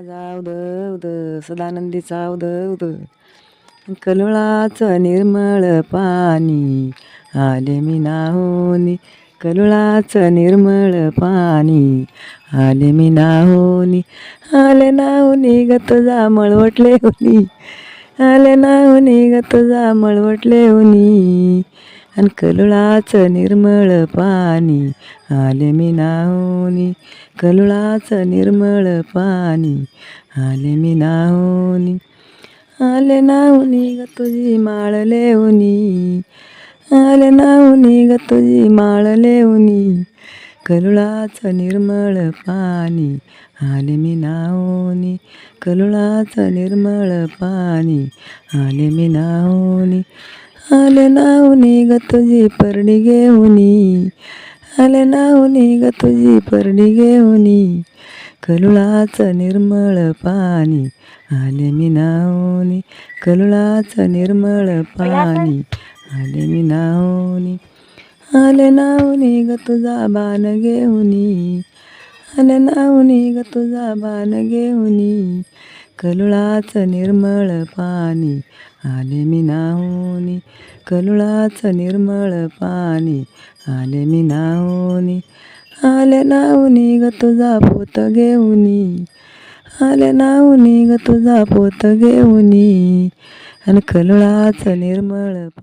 राजा उद उद सदानंदीचा उद उद कलुळाचं निर्मळ पाणी आले मी नाहोनी. कलुळाचं निर्मळ पाणी आले मी नाहोनी. आले नाहोनी ग तुझा मळवटले होनी. आले नाहोनी ग तुझा मळवटले होनी. आणि कलुळाचं निर्मळ पाणी आले मी नाहोनी. कलुळाचं निर्मळ पाणी आले मी नाहोनी. आले नाहुनी ग तुझी माळ लेवनी. आले नाहुनी ग तुझी माळ लेवनी. कलुळाचं निर्मळ पाणी आले मी नाहोनी. कलुळाचं निर्मळ पाणी आले मी नाहोनी. आले नाहुनी ग तुझी परडी घेऊनी. आले नाहुनी ग तुझी परडी घेऊनी. कलुळाचं निर्मळ पाणी आले मी नाहोनी कलुळाचं निर्मळ पाणी आले मी नाहोनी आले नाहुनी ग तुझा बाण घेऊनी. आले नाहुनी ग तुझा बाण घेऊनी. कलुळाचं निर्मळ पाणी आले मी नाहोनी. कलुळाचं निर्मळ पाणी आले मी नाहोनी. आले नाहुनी ग तुझा पोत घेऊनी. आले नाहुनी ग तुझा पोत घेऊनी. आणि कलुळाचं निर्मळ पा